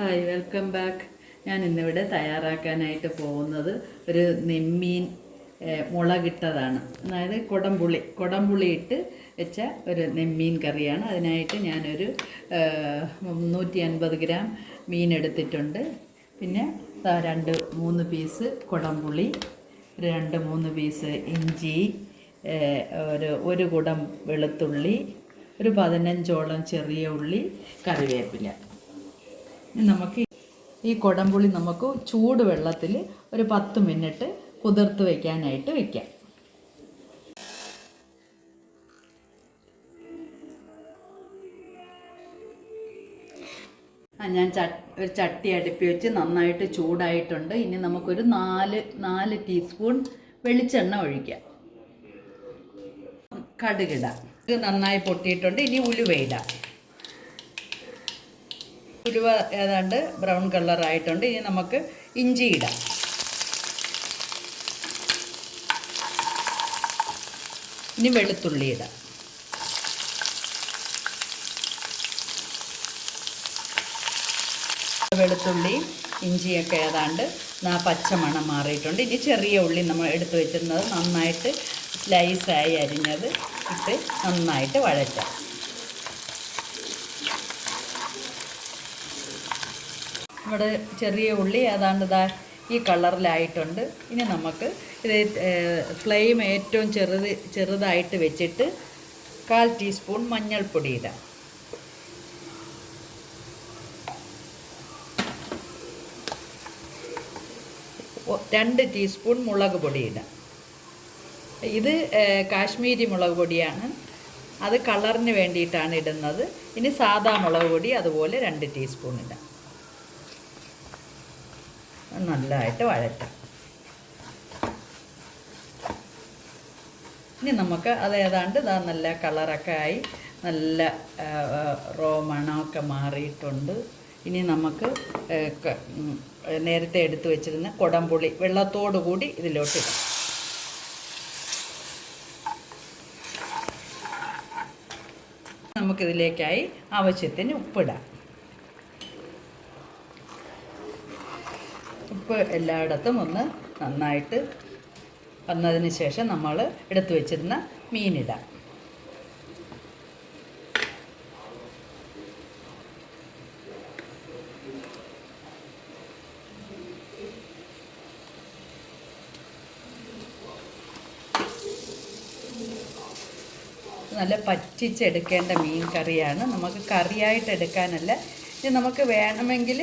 Hi welcome back ഞാൻ ഇന്നിവിടെ തയ്യാറാക്കാനായിട്ട് പോകുന്നത് ഒരു നെമ്മീൻ മുളകിട്ടതാണ്. അതായത് കുടംപുളി. കുടംപുളി ഇട്ട് വെച്ച ഒരു നെമ്മീൻ കറിയാണ്. അതിനായിട്ട് ഞാനൊരു മുന്നൂറ്റി അൻപത് ഗ്രാം മീൻ എടുത്തിട്ടുണ്ട്. പിന്നെ രണ്ട് മൂന്ന് പീസ് കുടംപുളി രണ്ട് മൂന്ന് പീസ് ഇഞ്ചി ഒരു ഒരു കുടം വെളുത്തുള്ളി ഒരു പതിനഞ്ചോളം ചെറിയ ഉള്ളി കറിവേപ്പില. നമുക്ക് ഈ കുടംപുളി നമുക്ക് ചൂട് വെള്ളത്തിൽ ഒരു പത്ത് മിനിറ്റ് കുതിർത്ത് വയ്ക്കാനായിട്ട് വയ്ക്കാം ഞാൻ ഒരു ചട്ടി അടുപ്പി വെച്ച് നന്നായിട്ട് ചൂടായിട്ടുണ്ട്. ഇനി നമുക്കൊരു നാല് നാല് ടീസ്പൂൺ വെളിച്ചെണ്ണ ഒഴിക്കാം. കടുകിടാം. ഇത് നന്നായി പൊട്ടിയിട്ടുണ്ട്. ഇനി ഉലുവയിടാം. ഉലുവ ഏതാണ്ട് ബ്രൗൺ കളർ ആയിട്ടുണ്ട് ഇനി നമുക്ക് ഇഞ്ചി ഇടാം. ഇനി വെളുത്തുള്ളി ഇടാം. വെളുത്തുള്ളി ഇഞ്ചിയൊക്കെ ഏതാണ്ട് പച്ചമണം മാറിയിട്ടുണ്ട്. ഇനി ചെറിയ ഉള്ളി നമ്മൾ എടുത്തു വെച്ചിരുന്നത് നന്നായിട്ട് സ്ലൈസായി അരിഞ്ഞത് ഇട്ട് നന്നായിട്ട് വഴറ്റാം. നമ്മുടെ ചെറിയ ഉള്ളി ഏതാണ്ട് ഇതാ ഈ കളറിലായിട്ടുണ്ട്. ഇനി നമുക്ക് ഇത് ഫ്ലെയിം ഏറ്റവും ചെറുത് ചെറുതായിട്ട് വെച്ചിട്ട് കാൽ ടീസ്പൂൺ മഞ്ഞൾപ്പൊടി ഇടാം. രണ്ട് ടീസ്പൂൺ മുളക് പൊടി ഇടാം. ഇത് കാശ്മീരി മുളക് പൊടിയാണ്. അത് കളറിന് വേണ്ടിയിട്ടാണ് ഇടുന്നത്. ഇനി സാദാ മുളക് പൊടി അതുപോലെ രണ്ട് ടീസ്പൂൺ ഇടാം. നല്ലതായിട്ട് വഴറ്റാം. ഇനി നമുക്ക് അത് ഏതാണ്ട് ഇതാ നല്ല കളറൊക്കെ ആയി നല്ല റോ മണമൊക്കെ മാറിയിട്ടുണ്ട്. ഇനി നമുക്ക് നേരത്തെ എടുത്തു വെച്ചിരുന്ന കുടംപുളി വെള്ളത്തോടു കൂടി ഇതിലോട്ട് ഇടാം. നമുക്കിതിലേക്കായി ആവശ്യത്തിന് ഉപ്പിടാം. ഉപ്പ് എല്ലായിടത്തും ഒന്ന് നന്നായിട്ട് വന്നതിന് ശേഷം നമ്മൾ എടുത്തു വെച്ചിരുന്ന മീനിടാം. നല്ല പറ്റിച്ചെടുക്കേണ്ട മീൻ കറിയാണ്. നമുക്ക് കറിയായിട്ട് എടുക്കാനല്ല. ഇത് നമുക്ക് വേണമെങ്കിൽ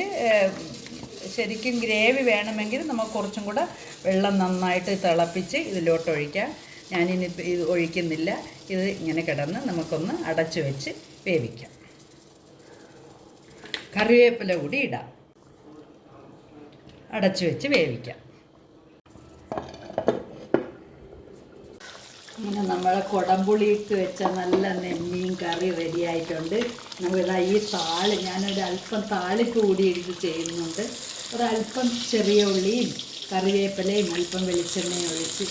ശരിക്കും ഗ്രേവി വേണമെങ്കിൽ നമുക്ക് കുറച്ചും കൂടെ വെള്ളം നന്നായിട്ട് തിളപ്പിച്ച് ഇതിലോട്ട് ഒഴിക്കാം. ഞാനിനി ഇത് ഒഴിക്കുന്നില്ല. ഇത് ഇങ്ങനെ കിടന്ന് നമുക്കൊന്ന് അടച്ചു വെച്ച് വേവിക്കാം. കറിവേപ്പില കൂടി ഇടാം. അടച്ചു വെച്ച് വേവിക്കാം. അങ്ങനെ നമ്മൾ കുടംപുളി ഇട്ട് വെച്ച നല്ല നെമ്മീൻ കറി റെഡിയായിട്ടുണ്ട് നമ്മളിതാ ഈ താൾ ഞാനൊരു അല്പം താളിപ്പ് കൂടി ഇത് ചെയ്യുന്നുണ്ട്. ഒരല്പം ചെറിയ ഉള്ളിയും കറിവേപ്പിലയും അല്പം വെളിച്ചെണ്ണയും ഒഴിച്ച്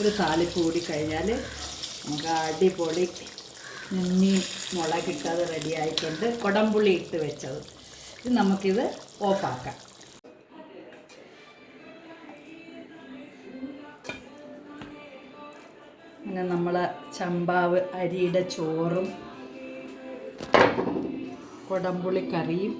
ഒരു താളിപ്പ് കൂടി കഴിഞ്ഞാൽ നമുക്ക് അടിപൊളി നെമ്മീൻ മുളകിട്ടത് റെഡിയായിട്ടുണ്ട് കുടംപുളി ഇട്ട് വെച്ചത്. ഇത് നമുക്കിത് ഓഫാക്കാം. അങ്ങനെ നമ്മൾ ചമ്പാവ് അരിയുടെ ചോറും കൊടംപുളി കറിയും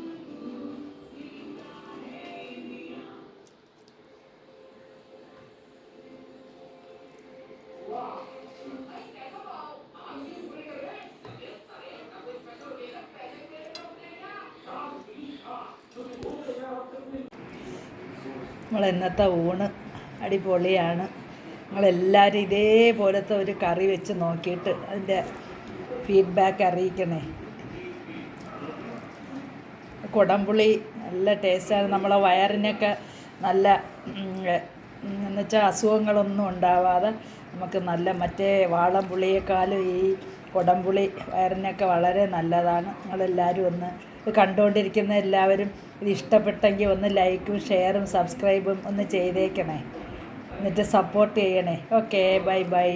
നമ്മൾ ഇന്നത്തെ ഊണ് അടിപൊളിയാണ്. നിങ്ങളെല്ലാവരും ഇതേപോലത്തെ ഒരു കറി വെച്ച് നോക്കിയിട്ട് അതിന്റെ ഫീഡ്ബാക്ക് അറിയിക്കണേ. കുടംപുളി നല്ല ടേസ്റ്റാണ് നമ്മളെ വയറിനൊക്കെ നല്ല എന്നുവെച്ചാൽ അസുഖങ്ങളൊന്നും ഉണ്ടാവാതെ നമുക്ക് നല്ല മറ്റേ വാളംപുളിയേക്കാളും ഈ കുടംപുളി വയറിനൊക്കെ വളരെ നല്ലതാണ്. നിങ്ങളെല്ലാവരും ഒന്ന് ഇത് കണ്ടുകൊണ്ടിരിക്കുന്ന എല്ലാവരും ഇത് ഇഷ്ടപ്പെട്ടെങ്കിൽ ഒന്ന് ലൈക്കും ഷെയറും സബ്സ്ക്രൈബും ഒന്ന് ചെയ്തേക്കണേ. എന്നിട്ട് സപ്പോർട്ട് ചെയ്യണേ. Okay bye bye